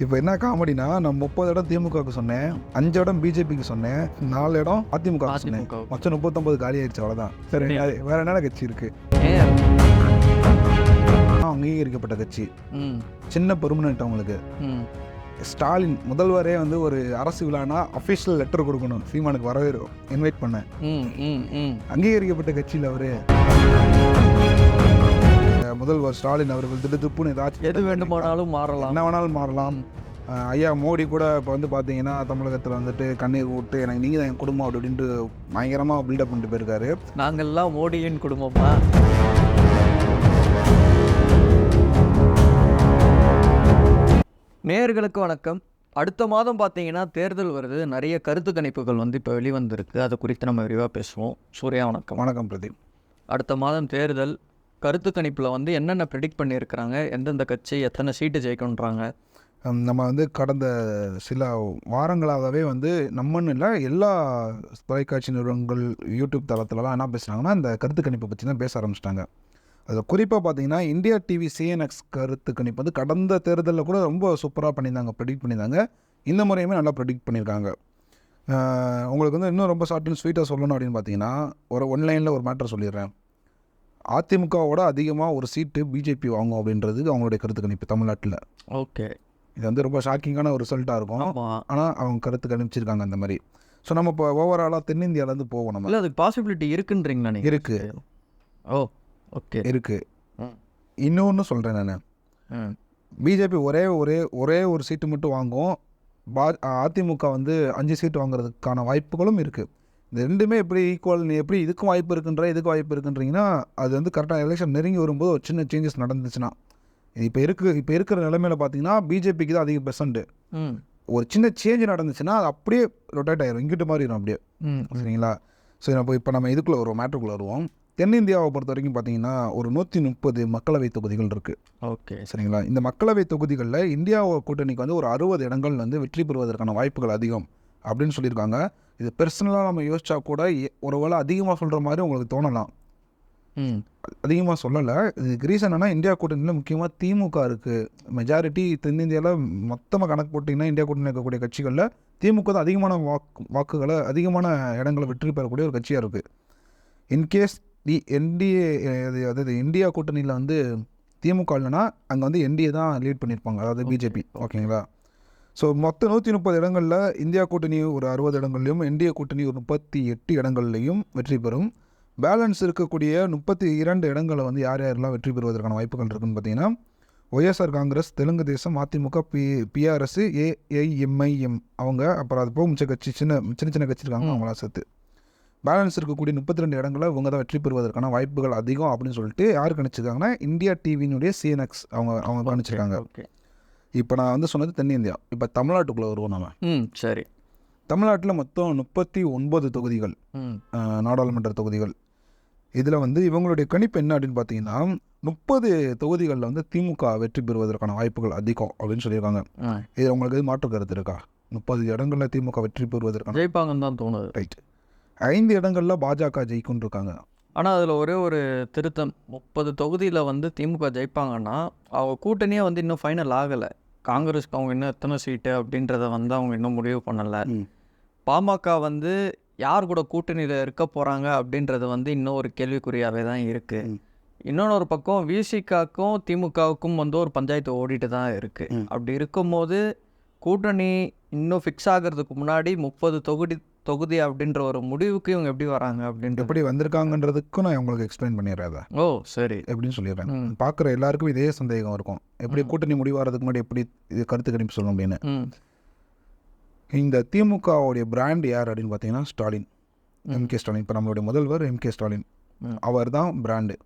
இப்போ என்ன காமெடினா நான் முப்பது இடம் திமுகவுக்கு சொன்னேன் அஞ்சு இடம் பிஜேபிக்கு சொன்னேன் நாலு இடம் அதிமுக சொன்னேன். மொத்தம் முப்பத்தொன்பது காலி ஆயிடுச்சு அவ்வளோதான் சரி வேற என்னென்ன கட்சி இருக்கு? அங்கீகரிக்கப்பட்ட கட்சி. ம். சின்ன பெருமனண்ட் அவங்களுக்கு ம். ஸ்டாலின் முதல்வரே வந்து ஒரு அரசு விழானா அஃபிஷியல் லெட்டர் கொடுக்கணும். சீமானுக்கு வரவே இன்வைட் ம். அங்கீகரிக்கப்பட்ட கட்சியில் அவரு. முதல்வர் ஸ்டாலின் அவர்கள் திடுத்துப்புன்னு ஏதாச்சும் எது வேண்டுமானாலும் மாறலாம். என்ன வேணாலும் மாறலாம். ஐயா மோடி கூட இப்போ வந்து பார்த்தீங்கன்னா தமிழகத்தில் வந்துட்டு கண்ணீர் விட்டு எனக்கு நீங்கள் தான் என் குடும்பம் அப்படி இப்படின்ட்டு பயங்கரமாக பில்டப் பண்ணிட்டு போயிருக்காரு. நாங்கள்லாம் மோடியின் குடும்பமா நேயர்களுக்கு வணக்கம். அடுத்த மாதம் பார்த்தீங்கன்னா தேர்தல் வருது. நிறைய கருத்து கணிப்புகள் வந்து இப்போ வெளிவந்திருக்கு. அதை குறித்து நம்ம விரிவாக பேசுவோம். சூர்யா வணக்கம். வணக்கம் பிரதீப். அடுத்த மாதம் தேர்தல். கருத்து கணிப்பில் வந்து என்னென்ன ப்ரெடிக்ட் பண்ணியிருக்கிறாங்க? எந்தெந்த கட்சி எத்தனை சீட்டு ஜெயிக்கணுன்றாங்க நம்ம வந்து கடந்த சில வாரங்களாகவே வந்து நம்மன்னு இல்லை எல்லா தொலைக்காட்சி நிறுவனங்கள் யூடியூப் தளத்துலலாம் என்ன பேசுகிறாங்கன்னா இந்த கருத்து கணிப்பை பற்றி தான் பேச ஆரம்பிச்சிட்டாங்க. அது குறிப்பாக பார்த்தீங்கன்னா இந்தியா டிவி சிஎன்எக்ஸ் கருத்து கணிப்பு வந்து கடந்த தேர்தலில் கூட ரொம்ப சூப்பராக பண்ணியிருந்தாங்க ப்ரெடிக்ட் பண்ணியிருந்தாங்க. இந்த முறையுமே நல்லா ப்ரெடிக்ட் பண்ணியிருக்காங்க. உங்களுக்கு வந்து இன்னும் ரொம்ப ஷார்ட் அண்ட் ஸ்வீட்டாக சொல்லணும் அப்படின்னு பார்த்தீங்கன்னா ஒரு ஒன்லைனில் ஒரு மேட்டர் சொல்லிடுறேன். அதிமுகவோட அதிகமாக ஒரு சீட்டு பிஜேபி வாங்கும் அப்படின்றது அவங்களுடைய கருத்து கணிப்பு தமிழ்நாட்டில். ஓகே. இது வந்து ரொம்ப ஷாக்கிங்கான ஒரு ரிசல்ட்டாக இருக்கும். ஆனால் அவங்க கருத்து கணிச்சிருக்காங்க அந்த மாதிரி. ஸோ நம்ம இப்போ ஓவராலாக தென்னிந்தியாவிலேருந்து போவோம் நம்ம. இல்லை அதுக்கு பாசிபிலிட்டி இருக்குன்றீங்களா நீங்கள் இருக்கு. Oh okay. இருக்கு. ம். இன்னொன்று சொல்கிறேன் நான். பிஜேபி ஒரே ஒரே ஒரே ஒரு சீட்டு மட்டும் வாங்கும். பா அதிமுக வந்து அஞ்சு சீட்டு வாங்குறதுக்கான வாய்ப்புகளும் இருக்குது இந்த ரெண்டுமே எப்படி ஈக்குவல் நீ எப்படி இதுக்கும் வாய்ப்பு இருக்குன்ற இதுக்கு வாய்ப்பு இருக்குன்றீங்கன்னா அது வந்து கரெக்டாக எலெக்ஷன் நெருங்கி வரும்போது ஒரு சின்ன சேஞ்சஸ் நடந்துச்சுன்னா. இப்போ இருக்கு இப்போ இருக்கிற நிலைமையில பார்த்தீங்கன்னா பிஜேபிக்கு தான் அதிக பெர்சன்ட் ஒரு சின்ன சேஞ்ச் நடந்துச்சுன்னா அது அப்படியே ரொட்டேட் ஆயிரும் இங்கிட்டு மாறிடும் அப்படியே. ம் சரிங்களா? சரி நம்ம இப்போ நம்ம இதுக்குள்ளே வருவோம் மேட்ருக்குள்ளே வருவோம். தென்னிந்தியாவை பொறுத்த வரைக்கும் பார்த்தீங்கன்னா ஒரு நூற்றி முப்பது மக்களவை தொகுதிகள் இருக்குது ஓகே. சரிங்களா? இந்த மக்களவை தொகுதிகளில் இந்தியா கூட்டணிக்கு வந்து ஒரு அறுபது இடங்கள் வந்து வெற்றி பெறுவதற்கான வாய்ப்புகள் அதிகம் அப்படின்னு சொல்லியிருக்காங்க. இது பர்சனலாக நம்ம யோசிச்சா கூட எ- ஒருவேளை அதிகமாக சொல்கிற மாதிரி உங்களுக்கு தோணலாம். அதிகமாக சொல்லலை. இதுக்கு ரீசன் என்ன இந்தியா கூட்டணியில் முக்கியமாக திமுக இருக்குது மெஜாரிட்டி தென்னிந்தியாவில் மொத்தமாக கணக்கு போட்டிங்கன்னா இந்தியா கூட்டணி இருக்கக்கூடிய கட்சிகளில் திமுக தான் அதிகமான வாக்கு வாக்குகளை அதிகமான இடங்களை வெற்றி பெறக்கூடிய ஒரு கட்சியாக இருக்குது இன்கேஸ் டி என்டிஏ அது அதாவது இந்தியா கூட்டணியில் வந்து திமுக இல்லைன்னா அங்கே வந்து என்டிஏ தான் லீட் பண்ணியிருப்பாங்க. அதாவது பிஜேபி ஓகேங்களா ஸோ மொத்த நூற்றி முப்பது இடங்களில் இந்தியா கூட்டணி ஒரு அறுபது இடங்கள்லையும் என்டிஏ கூட்டணி ஒரு முப்பத்தி எட்டு இடங்கள்லையும் வெற்றி பெறும். பேலன்ஸ் இருக்கக்கூடிய முப்பத்தி இரண்டு இடங்களை வந்து யார் யாரெல்லாம் வெற்றி பெறுவதற்கான வாய்ப்புகள் இருக்குன்னு பார்த்தீங்கன்னா YSR Congress Telugu Desam AIADMK B BRS AIMIM அவங்க அப்புறம் அது போக மிச்ச கட்சி சின்ன சின்ன சின்ன கட்சி இருக்காங்க. அவங்களாம் சேர்த்து. பேலன்ஸ் இருக்கக்கூடிய முப்பத்தி ரெண்டு இடங்களை இவங்க தான் வெற்றி பெறுவதற்கான வாய்ப்புகள் அதிகம் அப்படின்னு சொல்லிட்டு யார் கணிச்சிருக்காங்கன்னா இந்தியா டிவியினுடைய சிஎன்எக்ஸ் அவங்க அவங்க கணிச்சிருக்காங்க. ஓகே இப்போ நான் வந்து சொன்னது தென்னிந்தியா. இப்போ தமிழ்நாட்டுக்குள்ளே வருவோம் நம்ம ம் சரி. தமிழ்நாட்டில் மொத்தம் முப்பத்தி ஒன்பது தொகுதிகள் நாடாளுமன்ற தொகுதிகள். இதில் வந்து இவங்களுடைய கணிப்பு என்ன அப்படின்னு பார்த்தீங்கன்னா முப்பது தொகுதிகளில் வந்து திமுக வெற்றி பெறுவதற்கான வாய்ப்புகள் அதிகம் அப்படின்னு சொல்லியிருக்காங்க. இது உங்களுக்கு எதுவும் மாற்று கருத்து இருக்கா? முப்பது இடங்களில் திமுக வெற்றி பெறுவதற்கான ஜெயிப்பாங்கன்னு தான் தோணுது. ரைட் ஐந்து இடங்களில் பாஜக ஜெயிக்கும்னு இருக்காங்க. ஆனால் அதில் ஒரே ஒரு திருத்தம் முப்பது தொகுதியில் வந்து திமுக ஜெயிப்பாங்கன்னா அவங்க கூட்டணியே வந்து இன்னும் ஃபைனல் ஆகலை காங்கிரஸ்க்கு அவங்க இன்னும் எத்தனை சீட்டு அப்படின்றத வந்து அவங்க இன்னும் முடிவு பண்ணலை. பாமக வந்து யார் கூட கூட்டணியில் இருக்க போகிறாங்க அப்படின்றது வந்து இன்னும் ஒரு கேள்விக்குறியாகவே தான் இருக்குது. இன்னொன்று ஒரு பக்கம் விசிகாக்கும் திமுகவுக்கும் வந்து ஒரு பஞ்சாயத்து ஓடிட்டு தான் இருக்குது. அப்படி இருக்கும்போது கூட்டணி இன்னும் ஃபிக்ஸ் ஆகிறதுக்கு முன்னாடி முப்பது தொகுதி தொகுதி அப்படின்ற ஒரு முடிவுக்கு இவங்க எப்படி வராங்க அப்படின்ற எப்படி வந்திருக்காங்கன்றதுக்கும் நான் உங்களுக்கு எக்ஸ்பிளைன் பண்ணிடுறேன் ஓ சரி. எப்படின்னு சொல்லிடுறேன். பார்க்குற எல்லாருக்கும் இதே சந்தேகம் இருக்கும். எப்படி கூட்டணி முடிவாகிறதுக்கு முன்னாடி எப்படி இது கருத்து கணிப்பு சொல்லணும் அப்படின்னு. இந்த திமுகவுடைய பிராண்ட் யார் அப்படின்னு பார்த்தீங்கன்னா ஸ்டாலின். எம்கே ஸ்டாலின். இப்போ நம்மளுடைய முதல்வர் எம்கே ஸ்டாலின். அவர் தான் பிராண்டு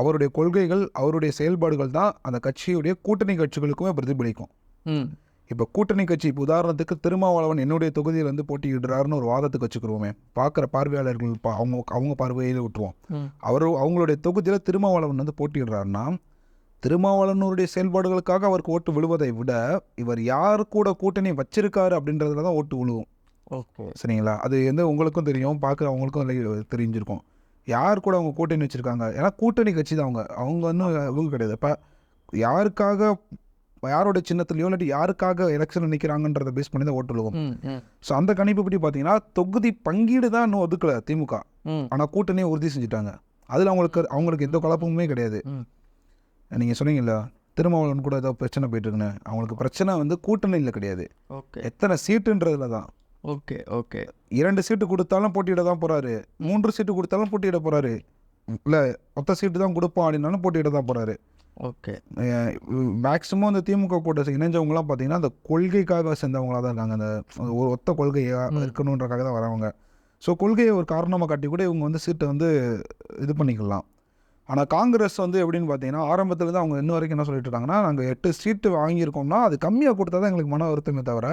அவருடைய கொள்கைகள் அவருடைய செயல்பாடுகள் தான் அந்த கட்சியுடைய கூட்டணி கட்சிகளுக்குமே பிரதிபலிக்கும். இப்போ கூட்டணி கட்சி இப்போ உதாரணத்துக்கு திருமாவளவன் என்னுடைய தொகுதியில் வந்து போட்டியிடுறாருன்னு ஒரு வாதத்துக்கு வச்சுக்கிருவோமே. பார்க்குற பார்வையாளர்கள் பா அவங்க அவங்க பார்வையில் விட்டுருவோம். அவர் அவங்களுடைய தொகுதியில் திருமாவளவன் வந்து போட்டியிடுறாருன்னா திருமாவளவனுடைய செயல்பாடுகளுக்காக அவருக்கு ஓட்டு விழுவதை விட இவர் யார் கூட கூட்டணி வச்சிருக்காரு அப்படின்றதுல தான் ஓட்டு விழுவும். ஓகே. சரிங்களா? அது வந்து உங்களுக்கும் தெரியும் பார்க்குறவங்களுக்கும் இல்லை தெரிஞ்சிருக்கும். யார் கூட அவங்க கூட்டணி வச்சுருக்காங்க? ஏன்னா கூட்டணி கட்சி தான் அவங்க. அவங்க வந்து இவங்க கிடையாது. இப்போ யாருக்காக யாரோட சின்னத்துலையோ இல்லாட்டி யாருக்காக எலெக்ஷனில் நிற்கிறாங்கன்றதை பேஸ் பண்ணி தான் ஓட்டு விழுகும் ம் ம். ஸோ அந்த கணிப்பு படி பார்த்தீங்கன்னா தொகுதி பங்கீடு தான் இன்னும் ஒதுக்கல திமுக. ஆனால் கூட்டணியை உறுதி செஞ்சுட்டாங்க. அதில் அவங்களுக்கு அவங்களுக்கு எந்த குழப்பமுமே கிடையாது. நீங்கள் சொன்னீங்கல்ல திருமாவளவன் கூட ஏதோ பிரச்சனை போயிட்டு இருக்குன்னு அவங்களுக்கு பிரச்சனை வந்து கூட்டணியில் கிடையாது. ஓகே. எத்தனை சீட்டுன்றதுல தான். Okay okay. இரண்டு சீட்டு கொடுத்தாலும் போட்டியிட தான் போகிறாரு மூன்று சீட்டு கொடுத்தாலும் போட்டியிட போகிறாரு இல்லை ஒத்த சீட்டு தான் கொடுப்போம் அப்படின்னாலும் போட்டியிட தான் போகிறாரு ஓகே. மேக்ஸிமம் அந்த திமுக கூட இணைஞ்சவங்கலாம் பார்த்தீங்கன்னா அந்த கொள்கைக்காக சேர்ந்தவங்களாக தான் இருக்காங்க. அந்த ஒரு ஒத்த கொள்கையாக இருக்கணுன்றக்காக தான் வரவங்க. ஸோ கொள்கையை ஒரு காரணமாக காட்டி கூட இவங்க வந்து சீட்டை வந்து இது பண்ணிக்கலாம். ஆனால் காங்கிரஸ் வந்து எப்படின்னு பார்த்தீங்கன்னா ஆரம்பத்துலேருந்து அவங்க இன்ன வரைக்கும் என்ன சொல்லிட்டு இருக்காங்கன்னா நாங்கள் எட்டு சீட்டு வாங்கியிருக்கோம்னா அது கம்மியாக கொடுத்தா தான் எங்களுக்கு மன வருத்தமே தவிர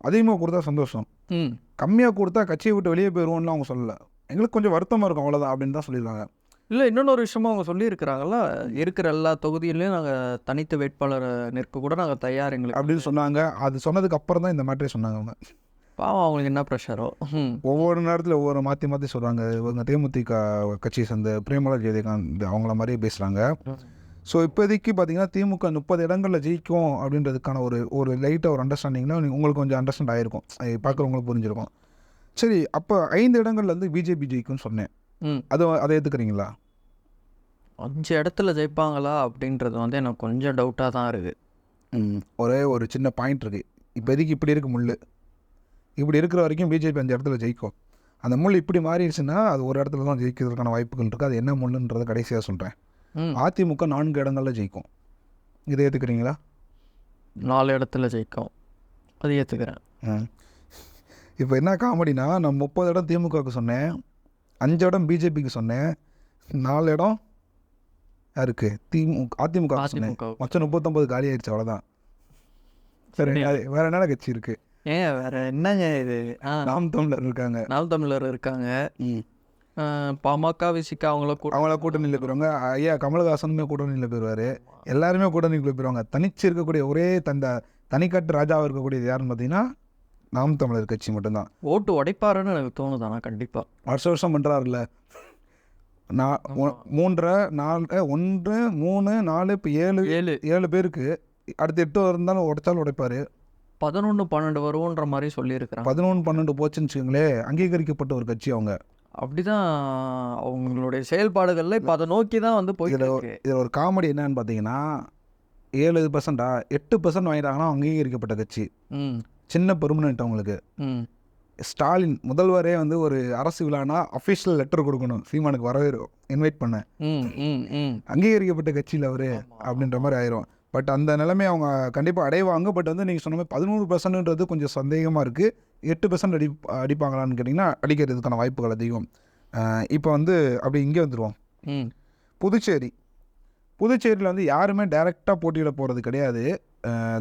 அதிகமாக கொடுத்தா சந்தோஷம். ம். கம்மியாக கொடுத்தா கட்சியை விட்டு வெளியே போயிடுவோம்னு அவங்க சொல்லலை. எங்களுக்கு கொஞ்சம் வருத்தமாக இருக்கும் அவ்வளோதான் அப்படின்னு தான் சொல்லியிருக்காங்க. இல்லை இன்னொன்று விஷயமா அவங்க சொல்லியிருக்கிறாங்கல்ல இருக்கிற எல்லா தொகுதியிலையும் நாங்கள் தனித்து வேட்பாளரை நிற்க கூட நாங்கள் தயார் எங்களுக்கு அப்படின்னு சொன்னாங்க. அது சொன்னதுக்கு அப்புறம் தான் இந்த மேட்டரே சொன்னாங்க அவங்க. பாவம் அவங்களுக்கு என்ன ப்ரெஷரோ ஒவ்வொரு நேரத்தில் ஒவ்வொரு மாற்றி மாற்றி சொல்கிறாங்க இவங்க தேமுதிக கட்சியை சேர்ந்த பிரேமலா ஜெயதிகாந்த் அவங்கள மாதிரியே பேசுகிறாங்க ஸோ இப்போதைக்கு பார்த்தீங்கன்னா திமுக முப்பது இடங்களில் ஜெயிக்கும் அப்படின்றதுக்கான ஒரு ஒரு லைட்டாக ஒரு அண்டர்ஸ்டாண்டிங்னா உங்களுக்கு கொஞ்சம் அண்டர்ஸ்டாண்ட் ஆகிருக்கும் பார்க்குறவங்களுக்கு புரிஞ்சிருக்கும். சரி அப்போ ஐந்து இடங்கள்ல இருந்து பிஜேபி ஜெயிக்கும்னு சொன்னேன். ம். அது அதை ஏற்றுக்கிறீங்களா அஞ்சு இடத்துல ஜெயிப்பாங்களா அப்படின்றது வந்து எனக்கு கொஞ்சம் டவுட்டாக தான் இருக்குது ஒரே ஒரு சின்ன பாயிண்ட் இருக்குது இப்போதைக்கு இப்படி இருக்கு முள் இப்படி இருக்கிற வரைக்கும் பிஜேபி அந்த இடத்துல ஜெயிக்கும். அந்த முள் இப்படி மாறிடுச்சுன்னா அது ஒரு இடத்துல தான் ஜெயிக்கிறதுக்கான வாய்ப்புகள் இருக்குது அது என்ன முள்ளுன்றதை கடைசியாக சொல்கிறேன் ம். அதிமுக நான்கு இடங்கள்ல ஜெயிக்கும். இதை ஏற்றுக்கிறீங்களா நாலு இடத்துல ஜெயிக்கும். அது ஏற்றுக்கிறேன் இப்போ என்ன காமெடினா நான் முப்பது இடம் திமுகவுக்கு சொன்னேன். அஞ்சு இடம் பிஜேபிக்கு சொன்னேன். நாலு இடம் யாருக்கு? திமுக அதிமுக சொன்னேன். மொத்தம் முப்பத்தொம்பது காலி ஆயிடுச்சு அவ்வளோதான் சரி வேற என்னென்ன கட்சி இருக்கு? ஏன் வேற என்னங்க இது? நாம் தமிழர் இருக்காங்க. நாம் தமிழர் இருக்காங்க. பாமக விசிகா அவங்கள அவங்கள கூட்டணியில் போயிருவாங்க. ஐயா கமலஹாசனுமே கூட்டணியில் போயிடுவார் எல்லாருமே கூட்டணிக்குள்ளே போயிடுவாங்க தனிச்சு இருக்கக்கூடிய ஒரே தந்த தனிக்கட்டு ராஜாவாக இருக்கக்கூடியது யாருன்னு பார்த்தீங்கன்னா நாம் தமிழர் கட்சி மட்டும்தான். ஓட்டு உடைப்பாருன்னு எனக்கு தோணுதானா கண்டிப்பாக வருஷம் வருஷம் பண்ணுறாருல்ல நான் மூன்றரை நாலு ஒன்று மூணு நாலு இப்போ ஏழு ஏழு. ஏழு பேருக்கு அடுத்து எட்டு இருந்தாலும் உடைச்சாலும் உடைப்பார். பதினொன்று பன்னெண்டு வருவோன்ற மாதிரி சொல்லியிருக்கிறாங்க. பதினொன்று பன்னெண்டு போச்சுன்னு வச்சுக்கோங்களேன் அங்கீகரிக்கப்பட்ட ஒரு கட்சி அவங்க. அப்படிதான் அவங்களுடைய செயல்பாடுகள்ல இப்போ அதை நோக்கி தான் வந்து போயிட்டு இதில் ஒரு காமெடி என்னன்னு பார்த்தீங்கன்னா ஏழு பர்சன்டா எட்டு பர்சன்ட் வாங்கிட்டாங்கன்னா அங்கீகரிக்கப்பட்ட கட்சி. ம். சின்ன பெர்மனெண்ட் அவங்களுக்கு. ம். ஸ்டாலின் முதல்வரே வந்து ஒரு அரசு விழானா அஃபிஷியல் லெட்டர் கொடுக்கணும். சீமானுக்கு வரவே இன்வைட் பண்ண. அங்கீகரிக்கப்பட்ட கட்சியில் அவர் அப்படின்ற மாதிரி ஆயிரும். பட் அந்த நிலைமை அவங்க கண்டிப்பாக அடைவாங்க. பட் வந்து நீங்கள் சொன்ன மாதிரி பதினோரு பர்சன்ட்ன்றது கொஞ்சம் சந்தேகமாக இருக்குது எட்டு பர்சன்ட் அடி அடிப்பாங்களான்னு கேட்டிங்கன்னா அடிக்கிறதுக்கான வாய்ப்புகள் அதிகம். இப்போ வந்து அப்படி இங்கே வந்துடுவோம் ம். புதுச்சேரி. புதுச்சேரியில் வந்து யாருமே டைரெக்டாக போட்டியிட போகிறது கிடையாது.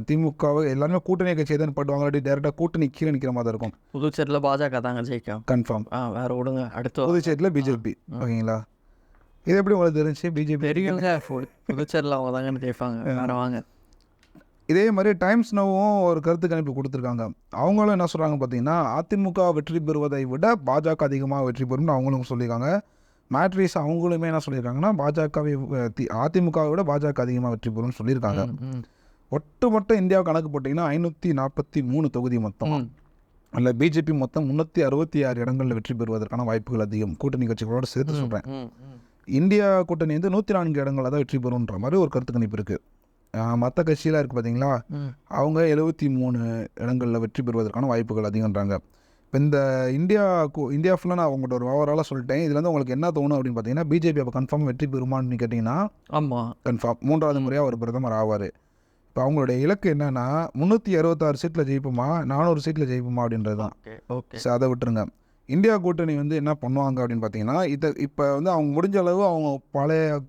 திமுகவை எல்லாருமே கூட்டணி கட்சியை தான் பட்டுவாங்க இல்லாட்டி டேரெக்டாக கூட்டணி கீழே நிற்கிற மாதிரி இருக்கும். புதுச்சேரியில் பாஜக தாங்க ஜெயிக்கும். கன்ஃபார்ம் ஆ வேற விடுங்க அடுத்து புதுச்சேரியில் பிஜேபி ஓகேங்களா? இது எப்படி உங்களுக்கு தெரிஞ்சு பிஜேபி தெரியுங்க புதுச்சேரியில் அவங்க தாங்க ஜெயிப்பாங்க. வேற வாங்க. இதே மாதிரி டைம்ஸ் நோவும் ஒரு கருத்து கணிப்பு கொடுத்துருக்காங்க. அவங்களும் என்ன சொல்கிறாங்க பார்த்தீங்கன்னா அதிமுக வெற்றி பெறுவதை விட பாஜக அதிகமாக வெற்றி பெறும்னு அவங்களும் சொல்லியிருக்காங்க. மேட்ரிஸ் அவங்களுமே என்ன சொல்லியிருக்காங்கன்னா பாஜகவை அதிமுகவை விட பாஜக அதிகமாக வெற்றி பெறும்னு சொல்லியிருக்காங்க. ஒட்டுமொத்த இந்தியா கணக்கு போட்டிங்கன்னா ஐநூற்றி நாற்பத்தி மூணு தொகுதி மொத்தம். அதில் பிஜேபி மொத்தம் முந்நூற்றி அறுபத்தி ஆறு இடங்களில் வெற்றி பெறுவதற்கான வாய்ப்புகள் அதிகம். கூட்டணி கட்சிகளோட சேர்த்து சொல்கிறேன். இந்தியா கூட்டணி வந்து நூற்றி நான்கு இடங்களில் தான் வெற்றி பெறும்ன்ற மாதிரி ஒரு கருத்து கணிப்பு இருக்குது மற்ற கட்சியெலாம் இருக்குது பார்த்தீங்களா. அவங்க எழுபத்தி மூணு இடங்களில் வெற்றி பெறுவதற்கான வாய்ப்புகள் அதிகம்ன்றாங்க இப்போ இந்த இந்தியா இந்தியா ஃபுல்லாக நான் உங்கள்கிட்ட ஒரு ஓவராலாக சொல்லிட்டேன். இதுல இருந்து உங்களுக்கு என்ன தோணும் அப்படின்னு பார்த்தீங்கன்னா பிஜேபி அப்போ கன்ஃபார்ம் வெற்றி பெறுமான்னு கேட்டிங்கன்னா ஆமா. கன்ஃபார்ம் மூன்றாவது முறையாக ஒரு பிரதமர் ஆவார். இப்போ அவங்களுடைய இலக்கு என்னன்னா முந்நூற்றி அறுபத்தாறு சீட்டில் ஜெயிப்போமா நானூறு சீட்டில் ஜெயிப்போமா அப்படின்றது தான். ஓகே சரி அதை விட்டுருங்க. இந்தியா கூட்டணி வந்து என்ன பண்ணுவாங்க அப்படின்னு பார்த்தீங்கன்னா இதை இப்போ வந்து அவங்க முடிஞ்ச அளவு அவங்க பழைய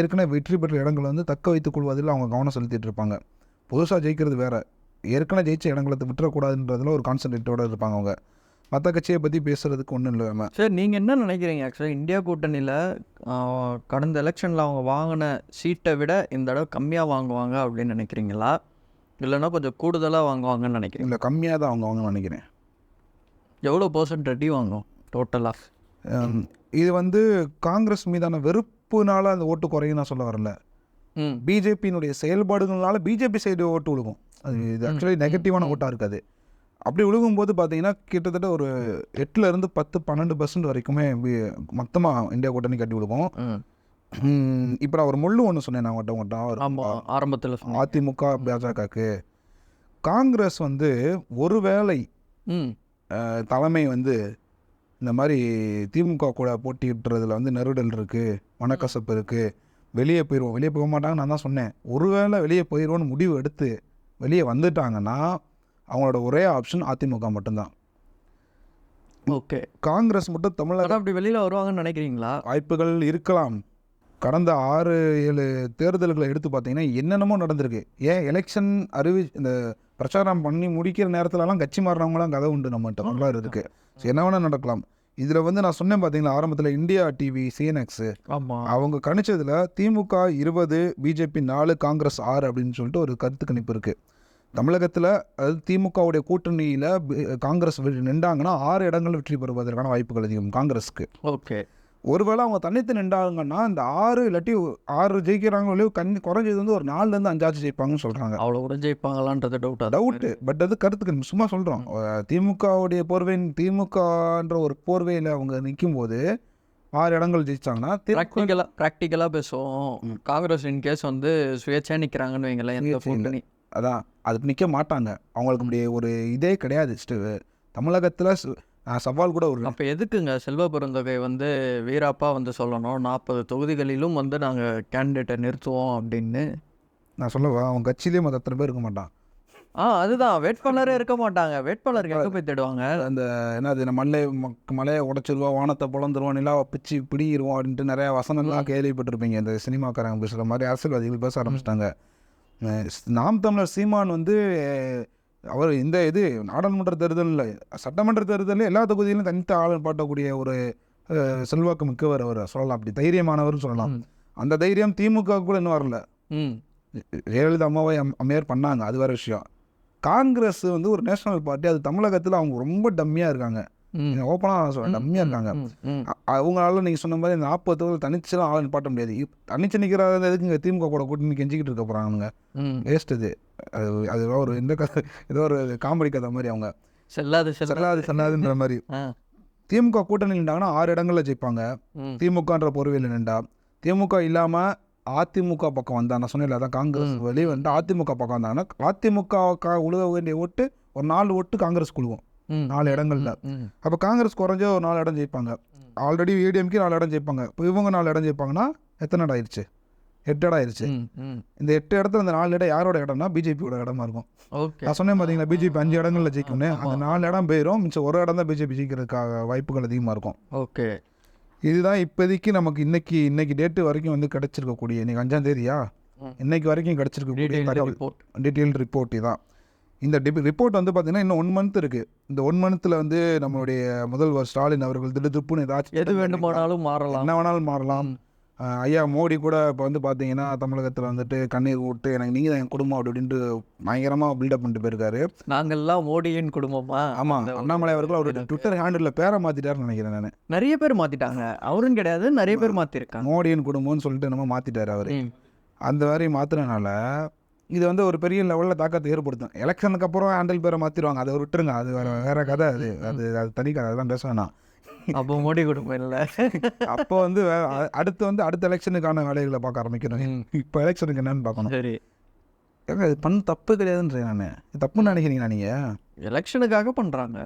ஏற்கனவே வெற்றி பெற்ற இடங்களை வந்து தக்க வைத்துக் கொள்வதில் அவங்க கவனம் செலுத்திட்டு இருப்பாங்க. புதுசாக ஜெயிக்கிறது வேற. ஏற்கனவே ஜெயிச்ச இடங்களை விட்டுறக்கூடாதுன்றதுல ஒரு கான்சன்ட்ரேட்டோட இருப்பாங்க அவங்க. மற்ற கட்சியை பற்றி பேசுறதுக்கு ஒன்றும் இல்லை சரி நீங்கள் என்ன நினைக்கிறீங்க? ஆக்சுவலாக இந்தியா கூட்டணியில் கடந்த எலெக்ஷனில் அவங்க வாங்கின சீட்டை விட இந்த தடவை கம்மியாக வாங்குவாங்க அப்படின்னு நினைக்கிறீங்களா? இல்லைன்னா கொஞ்சம் கூடுதலாக வாங்குவாங்கன்னு நினைக்கிறீங்க? இல்லை கம்மியாக தான் அவங்க அவங்க நினைக்கிறேன் எவ்வளோ பர்சன்ட் ரெடி வாங்கும் டோட்டலாக இது வந்து காங்கிரஸ் மீதான வெறுப்புனால அந்த ஓட்டு குறையும் நான் சொல்ல வரல. ம். பிஜேபியினுடைய செயல்பாடுகள்னால பிஜேபி சைடு ஓட்டு விழுகும் அது இது ஆக்சுவலி நெகட்டிவான ஓட்டாக இருக்காது அப்படி விழுகும்போது பார்த்தீங்கன்னா கிட்டத்தட்ட ஒரு எட்டுல இருந்து பத்து பன்னெண்டு பர்சன்ட் வரைக்குமே மொத்தமாக இந்தியா கூட்டணி கட்டி விழுகும் ம். இப்போ நான் ஒரு முள்ளு ஒன்று சொன்னேன் நான் உங்கள்கிட்ட ஆரம்பத்தில் அதிமுக பாஜகக்கு. காங்கிரஸ் வந்து ஒருவேளை தலைமை வந்து இந்த மாதிரி திமுக கூட போட்டியிடுறதுல வந்து நெருடல் இருக்குது மனக்கசப்பு இருக்குது வெளியே போயிடுவோம் வெளியே போக மாட்டாங்க நான் தான் சொன்னேன். ஒருவேளை வெளியே போயிடுவோன்னு முடிவு எடுத்து வெளியே வந்துட்டாங்கன்னா அவங்களோட ஒரே ஆப்ஷன் அதிமுக மட்டும்தான். ஓகே. காங்கிரஸ் மட்டும் ஆனால் அப்படி வெளியில் வருவாங்கன்னு நினைக்கிறீங்களா? வாய்ப்புகள் இருக்கலாம். கடந்த ஆறு ஏழு தேர்தல்களை எடுத்து பார்த்தீங்கன்னா என்னென்னமோ நடந்திருக்கு. ஏன் எலெக்ஷன் அறிவி இந்த பிரச்சாரம் பண்ணி முடிக்கிற நேரத்துலலாம் கட்சி மாறினவங்களாம் கதை உண்டு நம்மகிட்ட வரலாறு இருக்குது ஸோ என்ன வேணால் நடக்கலாம். இதில் வந்து நான் சொன்னேன் பார்த்தீங்களா ஆரம்பத்தில் இந்தியா டிவி சிஎன்எக்ஸு ஆமாம் அவங்க கணிச்சதில் திமுக இருபது பிஜேபி நாலு காங்கிரஸ் ஆறு அப்படின்னு சொல்லிட்டு ஒரு கருத்து கணிப்பு இருக்குது தமிழகத்தில் அதாவது திமுகவுடைய கூட்டணியில் காங்கிரஸ் நின்றாங்கன்னா ஆறு இடங்கள் வெற்றி பெறுவதற்கான வாய்ப்புகள் அதிகம் காங்கிரஸ்க்கு. ஓகே. ஒருவேளை அவங்க தனித்து நின்றாங்கன்னா இந்த ஆறு இல்லாட்டி ஆறு ஜெயிக்கிறாங்களோ கண்ணி குறைஞ்சது வந்து ஒரு நாலுலேருந்து அஞ்சாச்சு ஜெயிப்பாங்கன்னு சொல்கிறாங்க அவ்வளோ கூட ஜெயிப்பாங்களான்றது டவுட் டவுட்டு பட் அது கருத்துக்கு சும்மா சொல்கிறோம் திமுகவுடைய போர்வையின் திமுகன்ற ஒரு போர்வையில் அவங்க நிற்கும் போது ஆறு இடங்கள் ஜெயிச்சாங்கன்னா ப்ராக்டிக்கலாக ப்ராக்டிக்கலாக பேசுவோம். காங்கிரஸ் இன் கேஸ் வந்து சுயேட்சையாக நிற்கிறாங்கன்னு வைங்களேன் எந்த. கூட்டணி. அதான் அது நிற்க மாட்டாங்க. அவங்களுக்கு அப்படி ஒரு இதே கிடையாது தமிழகத்தில் சவால் கூட ஒரு அப்போ எதுக்குங்க செல்வ பெருந்தகை வந்து வீராப்பா வந்து சொல்லணும்? நாற்பது தொகுதிகளிலும் வந்து நாங்கள் கேண்டிடேட்டை நிறுத்துவோம் அப்படின்னு. நான் சொல்லவா? அவன் கட்சியிலேயே மற்ற அத்தனை பேர் இருக்க மாட்டான்? ஆ அதுதான். வேட்பாளரே இருக்க மாட்டாங்க. வேட்பாளருக்கு எங்கே போய் தேடுவாங்க? அந்த என்னது நம்ம மலை மக்- மலையை உடச்சிருவோம் வானத்தை பிளந்துருவோம் நிலாவை பிச்சு பிடிங்கிருவோம் அப்படின்ட்டு நிறைய வசனங்கள்லாம் கேள்விப்பட்டிருப்பீங்க. இந்த சினிமாக்காரங்க பேசுகிற மாதிரி அரசியல்வாதிகள் பேச ஆரம்பிச்சிட்டாங்க. நாம் தமிழர் சீமான் வந்து அவர் இந்த இது நாடாளுமன்ற தேர்தலில் சட்டமன்ற தேர்தலில் எல்லா தொகுதியிலும் தனித்த ஆளன் பாட்டக்கூடிய ஒரு செல்வாக்கு மிக்கவர் அவர். சொல்லலாம் அப்படி தைரியமானவர்னு சொல்லலாம். அந்த தைரியம் திமுக கூட இன்னும் வரல. ஜெயலலிதா அம்மாவை அம்- அம்மையார் பண்ணாங்க அது வேற விஷயம். காங்கிரஸ் வந்து ஒரு நேஷனல் பார்ட்டி அது தமிழகத்தில் அவங்க ரொம்ப டம்மியாக இருக்காங்க. ஓப்பனாக சொல்ல டம்மியாக இருக்காங்க. அவங்களால நீங்கள் சொன்ன மாதிரி நாற்பது தொகுதியில் தனிச்சுலாம் ஆள் நிப்பாட்ட முடியாது. தனிச்சு நிற்கிறாத எதுக்கு இங்கே திமுக கூட கூட்டணி கெஞ்சிக்கிட்டு இருக்க போகிறாங்க வேஸ்ட் இது. அது அது ஒரு இந்த கதை ஏதோ ஒரு காமெடி கதை மாதிரி அவங்க. செல்லாது செல்லாது. செல்லாது செல்லாதுன்ற மாதிரி. திமுக கூட்டணி நின்றாங்கன்னா ஆறு இடங்களில் ஜெயிப்பாங்க. திமுகன்ற பொறுவையில் நின்றா. திமுக இல்லாமல் அதிமுக பக்கம் வந்தா நான் சொன்னேன்ல அதான் காங்கிரஸ் வெளியே வந்து அதிமுக பக்கம் வந்தாங்கன்னா அதிமுக உழுக வேண்டிய ஓட்டு ஒரு நாலு ஓட்டு காங்கிரஸ் குழுவும். நாலு இடங்கள்ல. அப்போ காங்கிரஸ் குறைஞ்ச ஒரு நாலு இடம் ஜெயிப்பாங்க. ஆல்ரெடி ஏடிஎம்கே நாலு இடம் ஜெயிப்பாங்க. இப்போ இவங்க நாலு இடம் ஜெயிப்பாங்கன்னா எத்தனை இடம் ஆயிடுச்சு எட்டு இடம் ஆயிடுச்சு இந்த எட்டு இடத்துல இந்த நாலு இடம் யாரோட இடம்னா பிஜேபியோட இடமா இருக்கும். நான் சொன்னேன் பார்த்தீங்களா பிஜேபி அஞ்சு இடங்கள்ல ஜெயிக்கும்னு. அந்த நாலு இடம் போயிடும் மிச்சம் ஒரு இடம் தான் பிஜேபி ஜெயிக்கிறதுக்காக வாய்ப்புகள் அதிகமாக இருக்கும். ஓகே. இதுதான் இப்போதைக்கு நமக்கு இன்னைக்கு இன்னைக்கு டேட்டு வரைக்கும் வந்து கிடைச்சிருக்கக்கூடிய இன்னைக்கு அஞ்சாம் தேதியா. இன்னைக்கு வரைக்கும் கிடைச்சிருக்கக்கூடிய டீட்டெயில் ரிப்போர்ட் இதான். இந்த டிப் ரிப்போர்ட் வந்து பார்த்தீங்கன்னா இன்னும் ஒன் மந்த் இருக்குது இந்த ஒன் மந்த்தில் வந்து நம்மளுடைய முதல்வர் ஸ்டாலின் அவர்கள் திடுதுப்புன்னு ஏதாச்சும் எது வேண்டுமானாலும் மாறலாம். என்ன வேணாலும் மாறலாம். ஐயா மோடி கூட இப்போ வந்து பார்த்தீங்கன்னா தமிழகத்தில் வந்துட்டு கண்ணீர் விட்டு எனக்கு நீங்கள் தான் என் குடும்பம் அப்படி அப்படின்ட்டு பயங்கரமாக பில்டப் பண்ணிட்டு போயிருக்காரு. நாங்கெல்லாம் மோடியின் குடும்பமா? ஆமாம் அண்ணாமலை அவர்கள் அவருடைய ட்விட்டர் ஹேண்டில் பேரை மாற்றிட்டாருன்னு நினைக்கிறேன் நான். நிறைய பேர் மாத்திட்டாங்க. அவரும் கிடையாது நிறைய பேர் மாத்திருக்காங்க. மோடியின் குடும்பம்னு சொல்லிட்டு நம்ம மாற்றிட்டார் அவர். அந்த மாதிரி மாற்றினால இது வந்து ஒரு பெரிய லெவலில் தாக்கத்தை ஏற்படுத்தும். எலெக்ஷனுக்கு அப்புறம் ஹேண்டில் பேரை மாற்றிடுவாங்க அதை விட்டுருங்க. அது வேற வேற கதை அது. அது அது தனி கதை. அதெல்லாம் பேச வேணாம். அப்போ மோடி குடும்பம் இல்ல? அப்போ வந்து அடுத்து வந்து அடுத்த எலெக்ஷனுக்கான வேலைகளை பார்க்க ஆரம்பிக்கணும். இப்போ எலெக்ஷனுக்கு என்னன்னு பார்க்கணும். சரி. ஏங்க இது பண்ண தப்பு கிடையாதுன்றேன் நான். தப்புன்னு நினைக்கிறீங்களா நீங்கள் எலெக்ஷனுக்காக பண்றாங்க.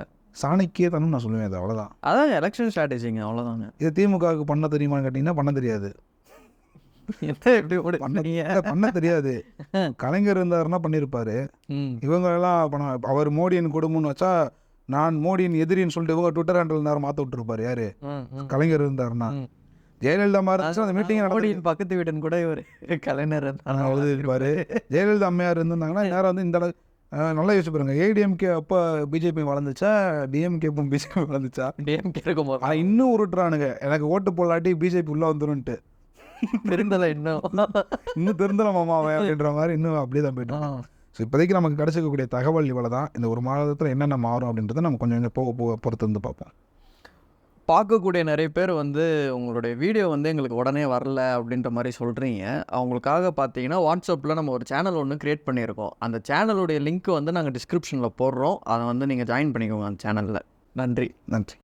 சாணக்கிய தனம் நான் சொல்லுவேன் அது அவ்வளோதான் அதான் எலெக்ஷன் ஸ்ட்ராட்டஜிங்க அவ்வளோதாங்க இது திமுகவுக்கு பண்ண தெரியுமான்னு கேட்டிங்கன்னா பண்ண தெரியாது. எப்படி ஓடு பண்ண நீங்க இல்ல, பண்ண தெரியாது. கலைஞர் இருந்தாருன்னா பண்ணியிருப்பாரு ம். இவங்க எல்லாம் பண்ண அவர் மோடியின் குடும்பம்னு வச்சா நான் மோடியின் எதிரின்னு சொல்லிட்டு இவங்க ட்விட்டர் ஹேண்டில் நேரம் மாற்ற விட்டுருப்பாரு யாரு. கலைஞர் இருந்தாருன்னா. ஜெயலலிதா இருந்துச்சுன்னா அந்த மீட்டிங் மோடியின் பக்கத்து வீடன் கூட இவர் கலைஞர். எழுதிருப்பாரு ஜெயலலிதா அம்மையார் இருந்திருந்தாங்கன்னா நேரம் வந்து இந்த அளவு- அஹ் நல்லா யோசிச்சு பாருங்க. ஏடிஎம்கே அப்போ பிஜேபி வளர்ந்துச்சா? டிஎம்கே அப்போ பிஜேபி வளர்ந்துச்சா? இருக்கும்போது ஆனால் இன்னும் உருட்டுறானுங்க. எனக்கு ஓட்டு போடலாட்டி பிஜேபி உள்ள வந்துருன்ட்டு. தெரிந்தல இன்னும்? இன்னும் திருந்தலாம் மாமா அவன் அப்படின்ற மாதிரி இன்னும் அப்படியே தான் போயிட்டு ஆ. ஸோ இப்போதைக்கு நமக்கு கிடைச்சிக்கக்கூடிய தகவல் இவ்வளோ தான் இந்த ஒரு மாதத்தில் என்னென்ன மாறும் அப்படின்றத நம்ம கொஞ்சம் கொஞ்சம் போக போக பொறுத்து வந்து பார்ப்போம். பார்க்கக்கூடிய நிறைய பேர் வந்து உங்களுடைய வீடியோ வந்து எங்களுக்கு உடனே வரல அப்படின்ற மாதிரி சொல்கிறீங்க அவங்களுக்காக பார்த்தீங்கன்னா வாட்ஸ்அப்பில் நம்ம ஒரு சேனல் ஒன்று க்ரியேட் பண்ணியிருக்கோம். அந்த சேனலுடைய லிங்க் வந்து நாங்கள் டிஸ்கிரிப்ஷனில் போடுறோம். அதை வந்து நீங்கள் ஜாயின் பண்ணிக்கோங்க அந்த சேனலில் நன்றி. நன்றி.